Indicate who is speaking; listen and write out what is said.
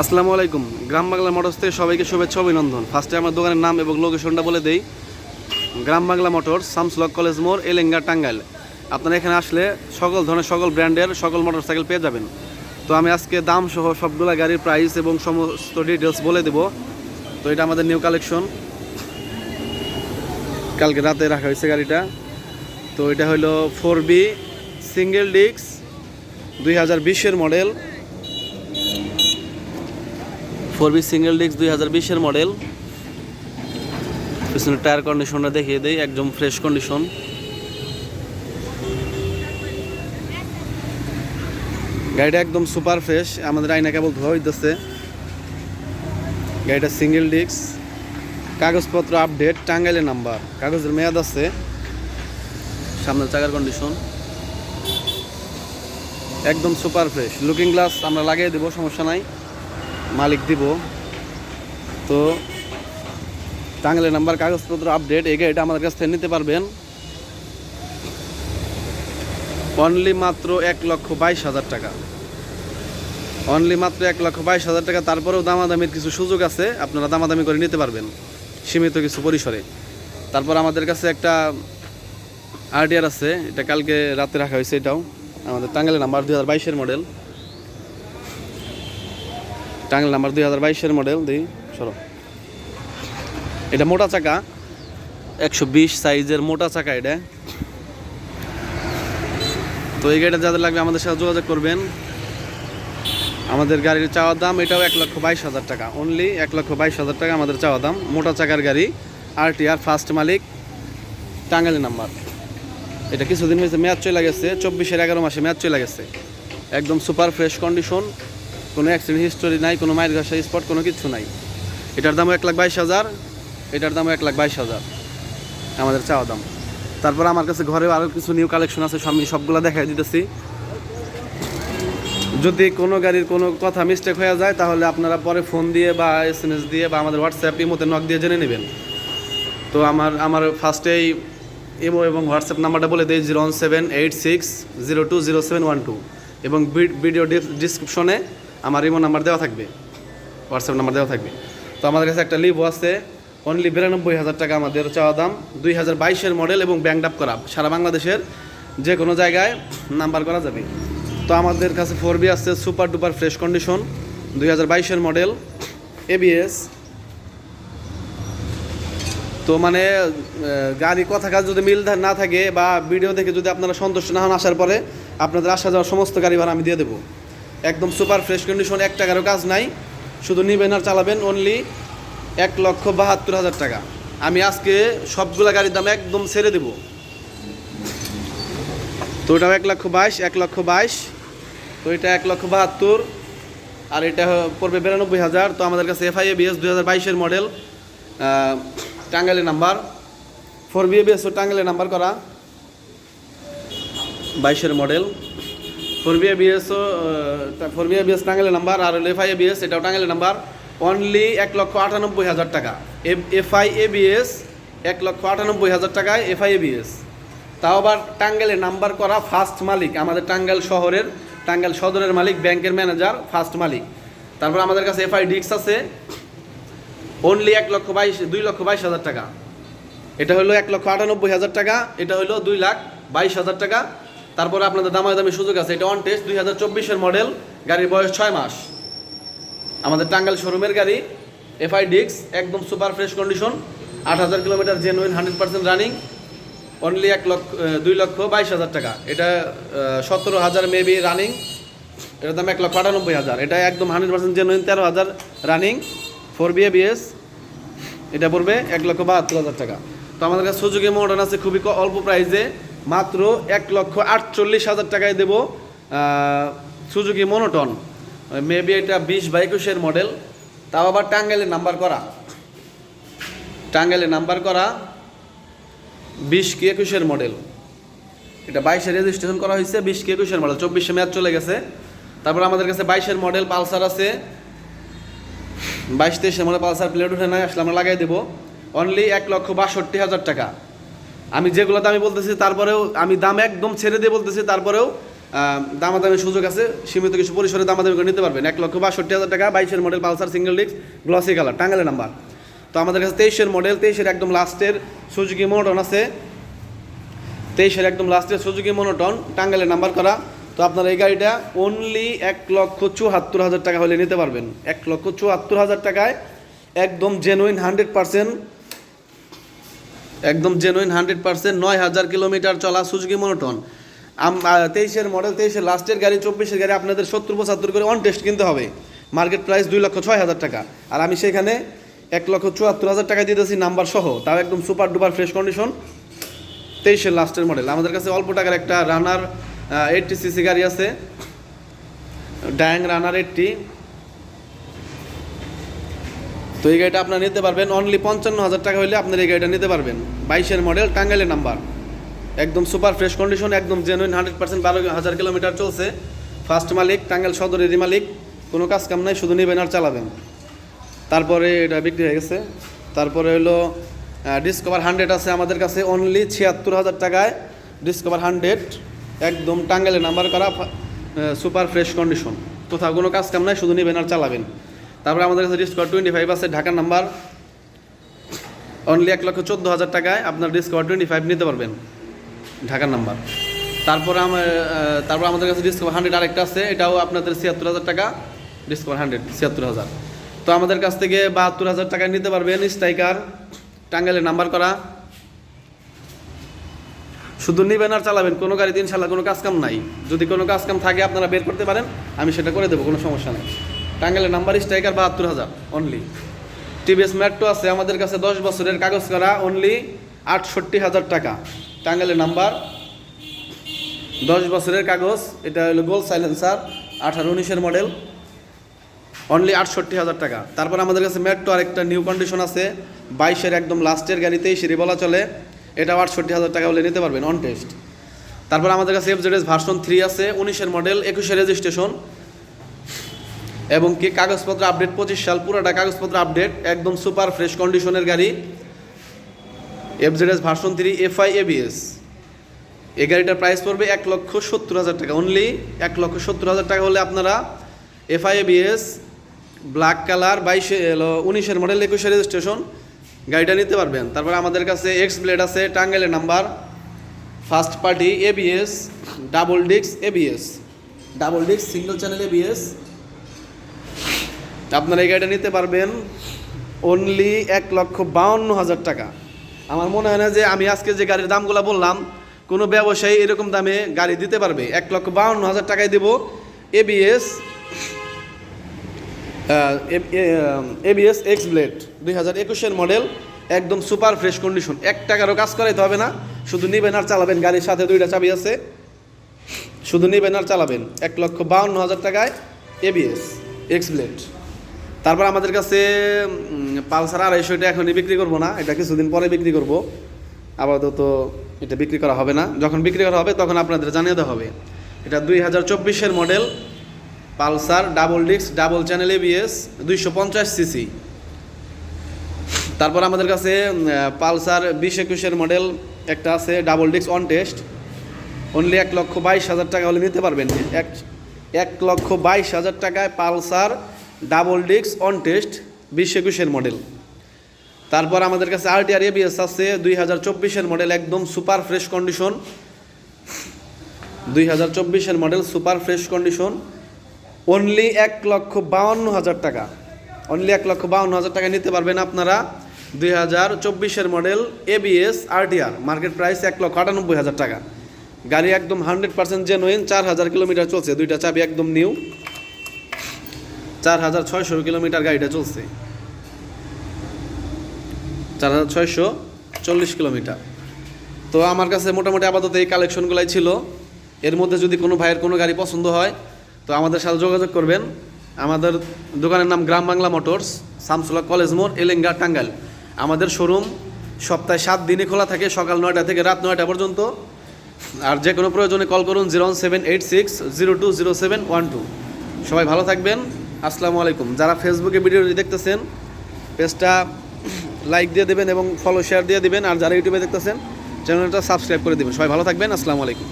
Speaker 1: আসসালামু আলাইকুম। গ্রাম বাংলা মোটরস থেকে সবাইকে শুভেচ্ছা, অভিনন্দন। ফার্স্টে আমার দোকানের নাম এবং লোকেশনটা বলে দেই। গ্রাম বাংলা মোটরস শামসুলক কলেজ মোড় এলেঙ্গা টাঙ্গাইল আপনারা এখানে আসলে সকল ধরনের, সকল ব্র্যান্ডের, সকল মোটরসাইকেল পেয়ে যাবেন। তো আমি আজকে দাম সহ সবগুলা গাড়ির প্রাইস এবং সমস্ত ডিটেলস বলে দেব। তো এটা আমাদের নিউ কালেকশন কালকে রাতে রাখা হয়েছে গাড়িটা। তো এটা হলো ফোর বি সিঙ্গেল ডিস্ক দুই হাজার বিশের model four B single disc দুই হাজার বিশের মডেল। পিছনে টায়ার কন্ডিশনটা দেখিয়ে দেই, একদম ফ্রেশ কন্ডিশন। গাড়িটা একদম সুপার ফ্রেশ, আমাদের আইনা কেবল ধোয়া হইতেছে। গাড়িটা সিঙ্গেল ডিস্ক, কাগজপত্র আপডেট টাঙ্গাইলের নাম্বার, কাগজের মেয়াদ আছে। সামনের চাকার কন্ডিশন। একদম সুপার ফ্রেশ, লুকিং গ্লাস আমরা লাগিয়ে দেবো, সমস্যা নাই। মালিক দিব। তো টাঙ্গাইলের নাম্বার, কাগজপত্র আপডেট এই গাড়িটা আমাদের কাছ থেকে নিতে পারবেন। অনলি মাত্র এক লক্ষ বাইশ হাজার টাকা। অনলি মাত্র এক লক্ষ বাইশ হাজার টাকা, তারপরেও দামাদামির কিছু সুযোগ আছে, আপনারা দামাদামি করে নিতে পারবেন সীমিত কিছু পরিসরে। তারপর আমাদের কাছে একটা আরটিআর আছে, এটা কালকে রাতে রাখা হয়েছে এটাও, আমাদের টাঙ্গাইলের নাম্বার দু হাজার বাইশের মডেল টাঙ্গাইল নাম্বার দুই হাজার বাইশের মডেল দিই সরো এটা মোটা চাকা, একশো বিশ সাইজের মোটা চাকা এটা। তো এই গাড়িটা যাদের লাগবে আমাদের সাথে যোগাযোগ করবেন। আমাদের গাড়ির চাওয়ার দাম, এটাও এক লক্ষ বাইশ হাজার টাকা। অনলি এক লক্ষ বাইশ হাজার টাকা আমাদের চাওয়া দাম। মোটা চাকার গাড়ি আর টি আর ফার্স্ট মালিক টাঙ্গাইলি নাম্বার। এটা কিছুদিন হয়েছে, মেয়াদ চলে গেছে, চব্বিশের এগারো মাসে মেয়াদ চলে গেছে। একদম সুপার ফ্রেশ কন্ডিশন কোনো অ্যাক্সিডেন্ট হিস্টোরি নাই, কোনো মায়ের ঘাসা স্পট কোনো কিছু নাই। এটার দামও এক লাখ বাইশ হাজার, এটার দামও এক লাখ বাইশ হাজার, আমাদের চাওয়া দাম। তারপর আমার কাছে ঘরে আরও কিছু নিউ কালেকশন আছে আমি সবগুলো দেখাই দিতেছি। যদি কোনো গাড়ির কোনো কথা মিস্টেক হয়ে যায়, তাহলে আপনারা পরে ফোন দিয়ে বা এস এম এস দিয়ে বা আমাদের হোয়াটসঅ্যাপ ইমোতে নক দিয়ে জেনে নেবেন। তো আমার আমার ফার্স্টেই ইমো এবং হোয়াটসঅ্যাপ নাম্বারটা বলে দিই, zero one seven eight six zero two zero seven one two. এবং ভিডিও ডিসক্রিপশনে আমার ইমো নাম্বার দেওয়া থাকবে হোয়াটসঅ্যাপ নাম্বার দেওয়া থাকবে। তো আমাদের কাছে একটা লিভো আছে অনলি বিরানব্বই হাজার টাকা আমাদের চাওয়া দাম, দুই হাজার বাইশের মডেল এবং ব্যাংক আপ করা। সারা বাংলাদেশের যে কোনো জায়গায় নাম্বার করা যাবে। তো আমাদের কাছে ফোর বি আছে সুপার ডুপার ফ্রেশ কন্ডিশন দুই হাজার বাইশের মডেল এবিএস তো মানে গাড়ি কথা কাজ যদি মিল না থাকে বা ভিডিও দেখে যদি আপনারা সন্তুষ্ট না হন আসার পরে, আপনাদের আসা যাওয়ার সমস্ত গাড়ি ভাড়া আমি দিয়ে দেবো। একদম সুপার ফ্রেশ কন্ডিশন এক টাকারও কাজ নাই। শুধু নিবেন আর চালাবেন অনলি এক লক্ষ বাহাত্তর হাজার টাকা। আমি আজকে সবগুলা গাড়ির দাম একদম ছেড়ে দেব। তো ওটাও এক লক্ষ বাইশ, এক লক্ষ বাইশ। তো এটা এক লক্ষ বাহাত্তর। আর এটা পড়বে বিরানব্বই হাজার। তো আমাদের কাছে এফআই এবিএস দুই হাজার বাইশের মডেল টাঙ্গাইলের নাম্বার ফোর বি এবিএস টাঙ্গাইলের নাম্বার করা। বাইশের মডেল ফোর বি এবিএসও ফোর বি এবিএস টাঙ্গাইলের নাম্বার আর এফআই এবিএস এটাও টাঙ্গাইলের নাম্বার। অনলি এক লক্ষ আটানব্বই হাজার টাকা। এফআই এবিএস এক লক্ষ আটানব্বই হাজার টাকায় এফআই এবিএস তাও আবার টাঙ্গাইলের নাম্বার করা ফার্স্ট মালিক, আমাদের টাঙ্গাইল শহরের, টাঙ্গাইল সদরের মালিক, ব্যাংকের ম্যানেজার ফার্স্ট মালিক। তারপর আমাদের কাছে এফআই ডিক্স আছে। অনলি এক লক্ষ বাইশ, দুই লক্ষ বাইশ হাজার টাকা। এটা হলো এক লক্ষ আটানব্বই হাজার টাকা, এটা হলো দুই লাখ বাইশ হাজার টাকা। তারপরে আপনাদের দামায় দামি সুযোগ আছে, এটা অন টেস্ট দুই হাজার চব্বিশের মডেল গাড়ির বয়স ছয় মাস। আমাদের টাঙ্গাইল শোরুমের গাড়ি এফআই ডিক্স একদম সুপার ফ্রেশ কন্ডিশন আট হাজার kilometre genuine hundred percent running only এক লক্ষ দুই লক্ষ বাইশ হাজার টাকা। এটা সতেরো হাজার মেবি রানিং এটার দাম এক লক্ষ আটানব্বই হাজার। এটা একদম হান্ড্রেড পার্সেন্ট জেনুইন তেরো হাজার রানিং ফোর বি বিএস এটা পড়বে এক লক্ষ বাহাত্তর হাজার টাকা। তো আমাদের কাছে সুযোগে মডার্ন আছে, খুবই অল্প প্রাইসে মাত্র এক লক্ষ আটচল্লিশ হাজার টাকায় দেবো সুজুকি মনোটন মেবি এটা বিশ বা একুশের মডেল তাও আবার টাঙ্গাইলের নাম্বার করা। টাঙ্গাইলের নাম্বার করা বিশ কি একুশের মডেল এটা বাইশে রেজিস্ট্রেশন করা হয়েছে, বিশ কি একুশের মডেল চব্বিশে ম্যাচ চলে গেছে। তারপর আমাদের কাছে বাইশের মডেল পালসার আছে। বাইশ তেইশের মডেল পালসার প্লেট উঠে নাই, আসলে আমরা লাগাই দেবো। অনলি এক লক্ষ বাষট্টি হাজার টাকা। আমি যেগুলো দামি বলতেছি, তারপরেও আমি দাম একদম ছেড়ে দিয়ে বলতেছি, তারপরেও দামাদামির সুযোগ আছে, সীমিত কিছু পরিসরে দামাদামি করে নিতে পারবেন এক লক্ষ বাষট্টি হাজার টাকা, বাইশের model Pulsar single disc glossy colour টাঙ্গালের number তো আমাদের কাছে তেইশের মডেল তেইশের একদম লাস্টের সুজুকি মোনোটন আছে। তেইশের একদম লাস্টের সুজুকি মোনোটন টাঙ্গালের নাম্বার করা। তো আপনার এই গাড়িটা অনলি এক লক্ষ চুয়াত্তর হাজার টাকা হলে নিতে পারবেন। এক লক্ষ চুয়াত্তর হাজার টাকায় একদম জেনুইন হান্ড্রেড পার্সেন্ট একদম জেনুইন হান্ড্রেড পার্সেন্ট নয় হাজার কিলোমিটার চলা সুজুকি মোনোটন তেইশের মডেল তেইশের লাস্টের গাড়ি, চব্বিশের গাড়ি আপনাদের সত্তর পঁচাত্তর করে অন টেস্ট কিনতে হবে। মার্কেট প্রাইস দুই লক্ষ ছয় হাজার টাকা। আর আমি সেখানে এক লক্ষ চুয়াত্তর হাজার টাকা দিতেছি নাম্বার সহ। তাও একদম সুপার ডুপার ফ্রেশ কন্ডিশন তেইশের লাস্টের মডেল আমাদের কাছে অল্প টাকার একটা রানার এইটটি সিসি গাড়ি আছে। ড্যাং রানার এইটটি তো এই গাড়িটা আপনারা নিতে পারবেন। অনলি পঞ্চান্ন হাজার টাকা হলে আপনার এই গাড়িটা নিতে পারবেন। বাইশের মডেল টাঙ্গাইলের নাম্বার একদম সুপার ফ্রেশ কন্ডিশন একদম জেনুইন হান্ড্রেড পার্সেন্ট বারো হাজার কিলোমিটার চলছে। ফার্স্ট মালিক, টাঙ্গাইল সদরেরই মালিক। কোনো কাজ কাম নাই, শুধু নেবেন আর চালাবেন। তারপরে এটা বিক্রি হয়ে গেছে। তারপরে হলো ডিসকভার হান্ড্রেড আছে আমাদের কাছে অনলি ছিয়াত্তর হাজার টাকায়। ডিসকভার হান্ড্রেড একদম টাঙ্গাইলে নাম্বার করা সুপার ফ্রেশ কন্ডিশন কোথাও কোনো কাজ কাম নাই, শুধু নেবেন আর চালাবেন। তারপরে আমাদের কাছে ডিসকভার টোয়েন্টি ফাইভ আছে, ঢাকার নাম্বার অনলি এক লক্ষ চোদ্দ হাজার টাকায় আপনার ডিসকভার টোয়েন্টি ফাইভ নিতে পারবেন। ঢাকার নাম্বার তারপর আমার তারপর আমাদের কাছে ডিসকভার হান্ড্রেড আরেকটা আছে, এটাও আপনাদের ছিয়াত্তর হাজার টাকা ডিসকভার হান্ড্রেড ছিয়াত্তর হাজার। তো আমাদের কাছ থেকে বাহাত্তর হাজার টাকায় নিতে পারবেন স্ট্রাইকার টাঙ্গাইলের নাম্বার করা। শুধু নিবেন আর চালাবেন, কোনো গাড়িতে ইনশাল্লাহ কোনো কাজ কাম নাই। যদি কোনো কাজ কাম থাকে, আপনারা বের করতে পারেন, আমি সেটা করে দেবো, কোনো সমস্যা নেই। টাঙ্গাইলের নাম্বার স্ট্রাইকার বাহাত্তর হাজার অনলি টিভিএস ম্যাট্রো আছে, আমাদের কাছে দশ বছরের কাগজ করা অনলি আটষট্টি হাজার টাকা। টাঙ্গাইলের নাম্বার, দশ বছরের কাগজ, এটা হলো গোল সাইলেন্সার, আঠারো উনিশের মডেল অনলি আটষট্টি হাজার টাকা। তারপর আমাদের কাছে মেট্রো আরেকটা নিউ কন্ডিশন আছে, বাইশের একদম লাস্টের গাড়িতেই সিঁড়ি বলা চলে, এটাও আটষট্টি হাজার টাকা হলে নিতে পারবেন অন টেস্ট তারপর আমাদের কাছে এফজেডএস ভার্সন থ্রি আছে, উনিশের মডেল একুশে রেজিস্ট্রেশন এবং কি কাগজপত্র আপডেট পঁচিশ সাল, পুরোটা কাগজপত্র আপডেট একদম সুপার ফ্রেশ কন্ডিশনের গাড়ি। FZS version three FI ABS এই গাড়িটার প্রাইস পড়বে এক লক্ষ সত্তর হাজার টাকা। অনলি এক লক্ষ সত্তর হাজার টাকা হলে আপনারা এফআইএবিএস ব্ল্যাক কালার বাইশে উনিশের মডেল একুশে রেজিস্ট্রেশন গাড়িটা নিতে পারবেন। তারপর আমাদের কাছে এক্স ব্লেড আছে, টাঙ্গাইলের number first party ABS double ডিক্স এবিএস ডাবল ডিক্স সিঙ্গেল চ্যানেল এবিএস আপনারা এই গাড়িটা নিতে পারবেন অনলি এক লক্ষ বাউন্ন হাজার টাকা। আমার মনে হয় না যে আমি আজকে যে গাড়ির দামগুলো বললাম, কোনো ব্যবসায়ী এরকম দামে গাড়ি দিতে পারবে। এক লক্ষ বাউন্ন হাজার টাকায় দেবো এবিএস এবিএস এক্স ব্লেড দুই হাজার একুশের মডেল একদম সুপার ফ্রেশ কন্ডিশন এক টাকারও কাজ করাইতে হবে না, শুধু নিবেন আর চালাবেন। গাড়ির সাথে দুইটা চাবি আছে। শুধু নিবেন আর চালাবেন। এক লক্ষ বাউন্ন হাজার টাকায় এবিএস এক্স ব্লেড তারপর আমাদের কাছে পালসার আড়াইশো এটা এখনই বিক্রি করব না, এটা কিছুদিন পরে বিক্রি করব। আপাতত এটা বিক্রি করা হবে না। যখন বিক্রি করা হবে তখন আপনাদের জানিয়ে দেওয়া হবে। এটা দুই হাজার চব্বিশের model, Pulsar, double disc, double channel ABS দুইশো পঞ্চাশ সিসি। তারপর আমাদের কাছে পালসার বিশ একুশের মডেল, একটা আছে double disc on test only এক লক্ষ বাইশ হাজার টাকা হলে নিতে পারবেন। এক এক লক্ষ বাইশ হাজার টাকায় Pulsar double disc on test বিশ একুশের মডেল তারপর আমাদের কাছে আরটিআর এবিএস আছে, দুই হাজার চব্বিশের মডেল একদম সুপার ফ্রেশ কন্ডিশন দুই হাজার চব্বিশের model super fresh condition only এক লক্ষ বাউন্ন হাজার টাকা। অনলি এক লক্ষ বাউন্ন হাজার টাকা নিতে পারবেন আপনারা। দুই হাজার চব্বিশের model ABS RTR market price এক লক্ষ আটানব্বই হাজার টাকা। গাড়ি একদম হান্ড্রেড পার্সেন্ট জেনুইন চার হাজার কিলোমিটার চলছে, দুইটা চাবি একদম নিউ চার হাজার ছয়শো কিলোমিটার গাড়িটা চলছে। চার হাজার ছয়শো চল্লিশ কিলোমিটার। তো আমার কাছে মোটামুটি আপাতত এই কালেকশনগুলাই ছিল। এর মধ্যে যদি কোনো ভাইয়ের কোনো গাড়ি পছন্দ হয়, তো আমাদের সাথে যোগাযোগ করবেন। আমাদের দোকানের নাম গ্রাম বাংলা মোটরস শামসুল্লাহ কলেজ মোড়, এলেঙ্গা, টাঙ্গাইল। আমাদের শোরুম সপ্তাহে সাত দিনে খোলা থাকে, সকাল নয়টা থেকে রাত নয়টা পর্যন্ত। আর যে কোনো প্রয়োজনে কল করুন zero seven eight six zero two zero seven one two. সবাই ভালো থাকবেন। আসসালামু আলাইকুম। যারা ফেসবুকে ভিডিওটি দেখতেছেন, পেজটা লাইক দিয়ে দেবেন এবং ফলো শেয়ার দিয়ে দেবেন। আর যারা ইউটিউবে দেখতেছেন চ্যানেলটা সাবস্ক্রাইব করে দেবেন। সবাই ভালো থাকবেন। আসসালামু আলাইকুম।